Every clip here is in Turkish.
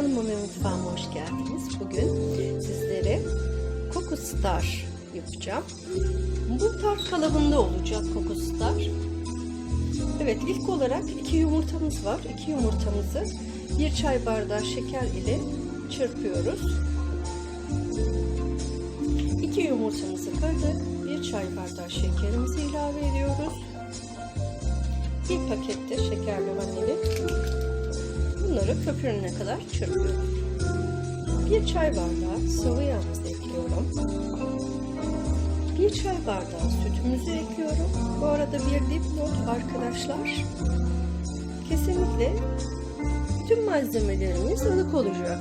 Kanalıma ve mutfağıma hoş geldiniz. Bugün sizlere Coco Star yapacağım. Bu tart kalıbında olacak Coco Star. Evet ilk olarak iki yumurtamız var. İki yumurtamızı bir çay bardağı şeker ile çırpıyoruz. İki yumurtamızı kırdık. Bir çay bardağı şekerimizi ilave ediyoruz. Bir pakette şekerli vanilya Bunları köpürene kadar çırpıyorum. Bir çay bardağı sıvı yağımızı ekliyorum. Bir çay bardağı sütümüzü ekliyorum. Bu arada bir dipnot arkadaşlar. Kesinlikle bütün malzemelerimiz ılık olacak.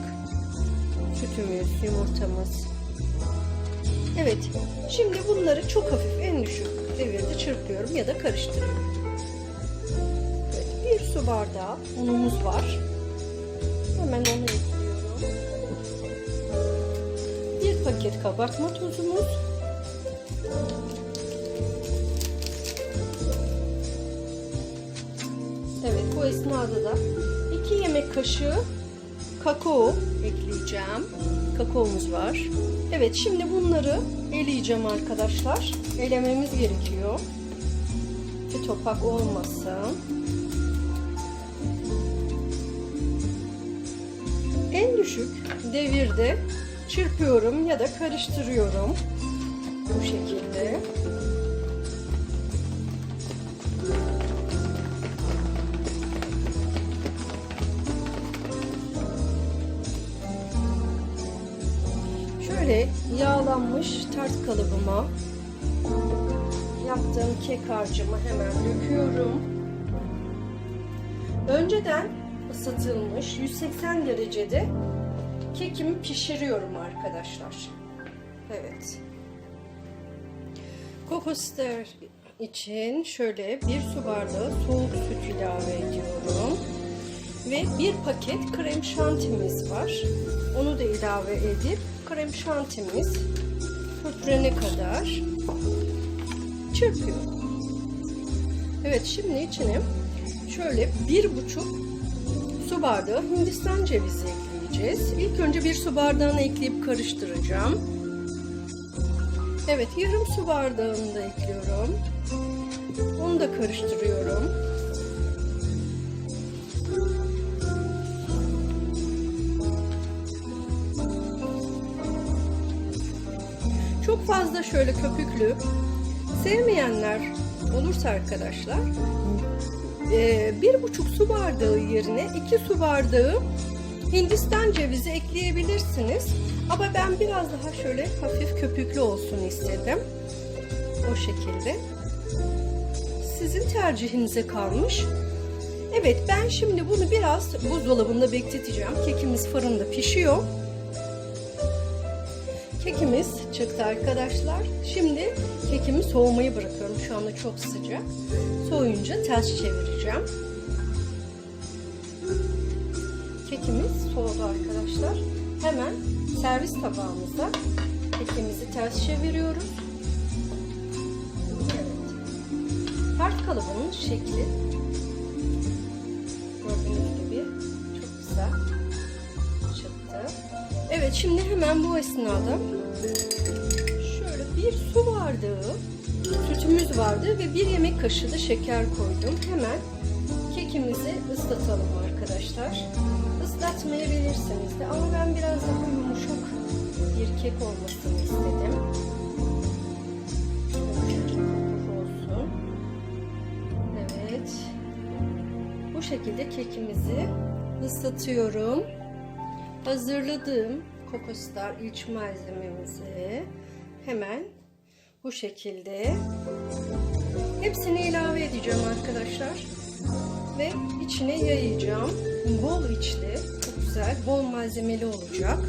Sütümüz, yumurtamız. Evet, şimdi bunları çok hafif en düşük devirde çırpıyorum ya da karıştırıyorum. Evet, bir su bardağı unumuz var. Paket kabartma tozumuz. Evet bu esnada da 2 yemek kaşığı kakao ekleyeceğim. Kakaomuz var. Evet şimdi bunları eleyeceğim arkadaşlar. Elememiz gerekiyor. Ki topak olmasın. En düşük devirde çırpıyorum ya da karıştırıyorum. Bu şekilde. Şöyle yağlanmış tart kalıbıma yaptığım kek harcımı hemen döküyorum. Önceden ısıtılmış 180 derecede kekimi pişiriyorum arkadaşlar. Evet. Kokostar için şöyle bir su bardağı soğuk süt ilave ediyorum. Ve bir paket krem şantimiz var. Onu da ilave edip krem şantimiz köpürene kadar çırpıyorum. Evet şimdi içine şöyle bir buçuk su bardağı hindistan cevizi ekleyeceğiz. İlk önce bir su bardağını ekleyip karıştıracağım. Evet yarım su bardağını da ekliyorum. Onu da karıştırıyorum. Çok fazla şöyle köpüklü sevmeyenler olursa arkadaşlar bir buçuk su bardağı yerine iki su bardağı Hindistan cevizi ekleyebilirsiniz. Ama ben biraz daha şöyle hafif köpüklü olsun istedim. O şekilde. Sizin tercihinize kalmış. Evet ben şimdi bunu biraz buzdolabında bekleteceğim. Kekimiz fırında pişiyor. Kekimiz çıktı arkadaşlar. Şimdi kekimi soğumayı bırakıyorum. Şu anda çok sıcak. Soğuyunca ters çevireceğim. Kekimiz soğudu arkadaşlar. Hemen servis tabağımıza kekimizi ters çeviriyoruz. Evet. Tart kalıbının şekli gördüğünüz gibi çok güzel çıktı. Evet şimdi hemen bu esnada şöyle bir su bardağı sütümüz vardı ve bir yemek kaşığı da şeker koydum. Hemen kekimizi ıslatalım arkadaşlar. Islatmayabilirsiniz de ama ben biraz daha yumuşak bir kek olmasını istedim. olsun. Evet. Bu şekilde kekimizi ıslatıyorum. Hazırladığım kokostar iç malzememizi hemen bu şekilde hepsini ilave edeceğim arkadaşlar ve içine yayacağım. Bol içli, çok güzel, bol malzemeli olacak.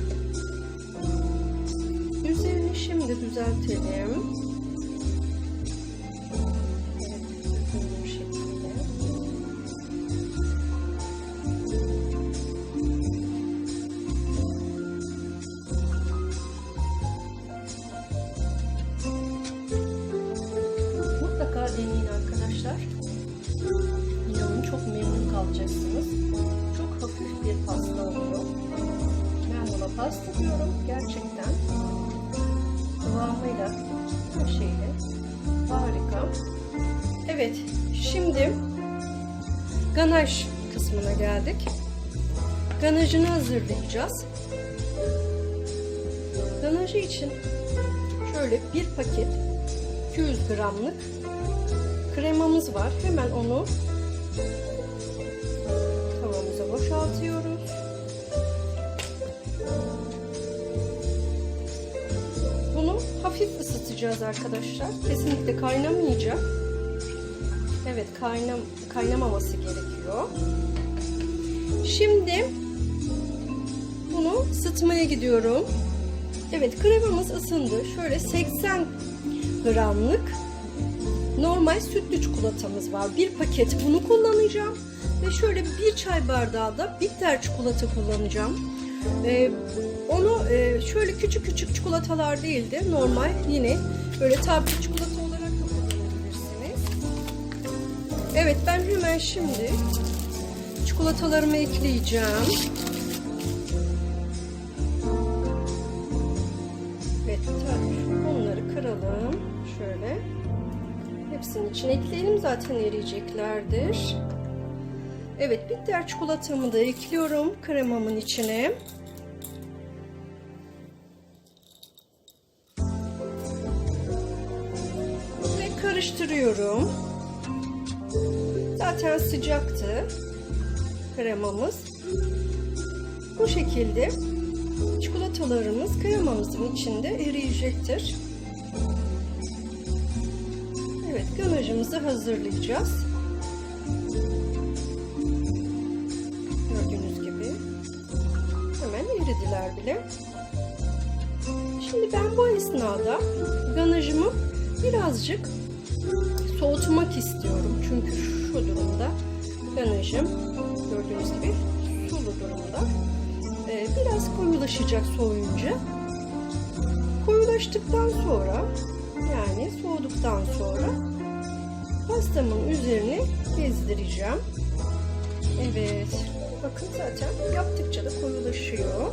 Üzerini şimdi düzeltelim. Deneyin arkadaşlar. Çok memnun kalacaksınız. Çok hafif bir pasta oluyor. bastırıyorum gerçekten. Kıvamıyla her şeyle harika. Evet şimdi ganaj kısmına geldik. Ganajını hazırlayacağız. Ganajı için şöyle bir paket 200 gramlık kremamız var. Hemen onu tavamıza boşaltıyoruz. Bunu hafif ısıtacağız arkadaşlar. Kesinlikle kaynamayacak. Evet kaynam kaynamaması gerekiyor. Şimdi bunu ısıtmaya gidiyorum. Evet kremamız ısındı. Şöyle 80 gramlık normal sütlü çikolatamız var. Bir paket bunu kullanacağım. Ve şöyle bir çay bardağı da bitter çikolata kullanacağım. Ee, onu e, şöyle küçük küçük çikolatalar değil de normal yine böyle tabi çikolata olarak da kullanabilirsiniz. Evet ben hemen şimdi çikolatalarımı ekleyeceğim. Evet onları kıralım. Şöyle. Hepsinin içine ekleyelim zaten eriyeceklerdir. Evet bitter çikolatamı da ekliyorum kremamın içine. Ve karıştırıyorum. Zaten sıcaktı kremamız. Bu şekilde çikolatalarımız kremamızın içinde eriyecektir. Ganajımızı hazırlayacağız. Gördüğünüz gibi hemen eridiler bile. Şimdi ben bu esnada ganajımı birazcık soğutmak istiyorum. Çünkü şu durumda ganajım gördüğünüz gibi sulu durumda. Ee, biraz koyulaşacak soğuyunca. Koyulaştıktan sonra yani soğuduktan sonra pastamın üzerine gezdireceğim. Evet. Bakın zaten yaptıkça da koyulaşıyor.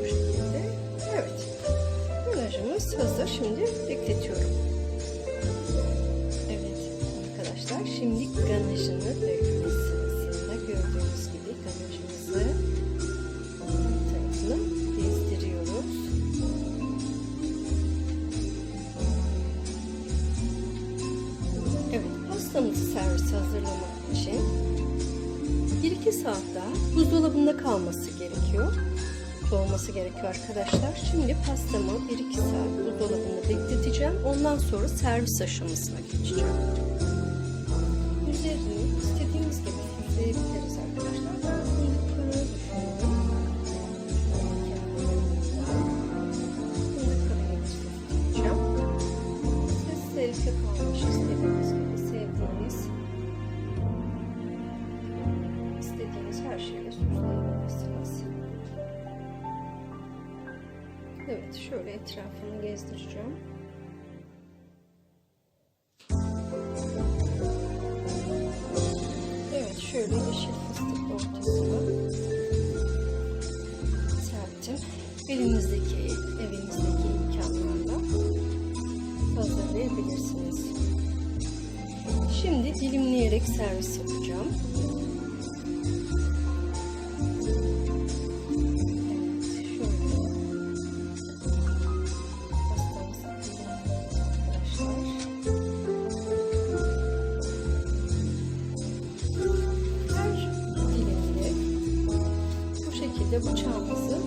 Bu şekilde. Evet. Ganajımız hazır. Şimdi Evet pastamızı servise hazırlamak için 1-2 saat daha buzdolabında kalması gerekiyor. Soğuması gerekiyor arkadaşlar. Şimdi pastamı 1-2 saat buzdolabında bekleteceğim. Ondan sonra servis aşamasına geçeceğim. Üzerini istediğimiz gibi süsleyebiliriz arkadaşlar. Ben fındık kırığı düşünüyorum. Evet şöyle etrafını gezdireceğim. Evet şöyle yeşil fıstık ortasına serptim. Elinizdeki, evinizdeki imkanlarla hazırlayabilirsiniz. Şimdi dilimleyerek servis yapacağım. Şekilde bıçağımızı tabii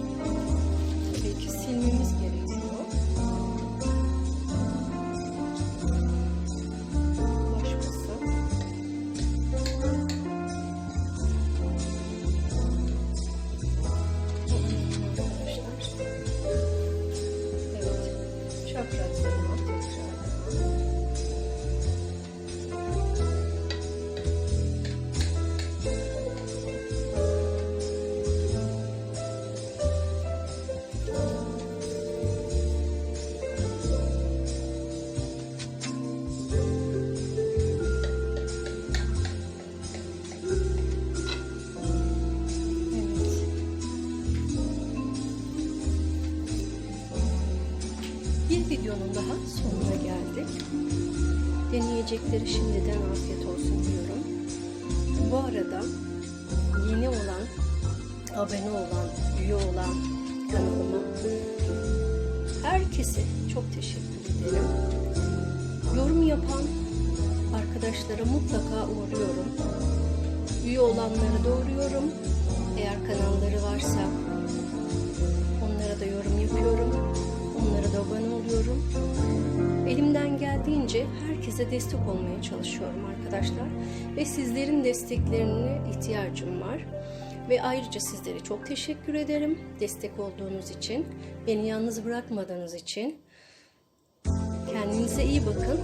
Deneyecekleri şimdiden afiyet olsun diyorum. Bu arada yeni olan, abone olan, üye olan kanalıma herkese çok teşekkür ederim. Yorum yapan arkadaşlara mutlaka uğruyorum. Üye olanları doğruyorum. Eğer kanalları varsa Elimden geldiğince herkese destek olmaya çalışıyorum arkadaşlar. Ve sizlerin desteklerine ihtiyacım var. Ve ayrıca sizlere çok teşekkür ederim destek olduğunuz için. Beni yalnız bırakmadığınız için. Kendinize iyi bakın.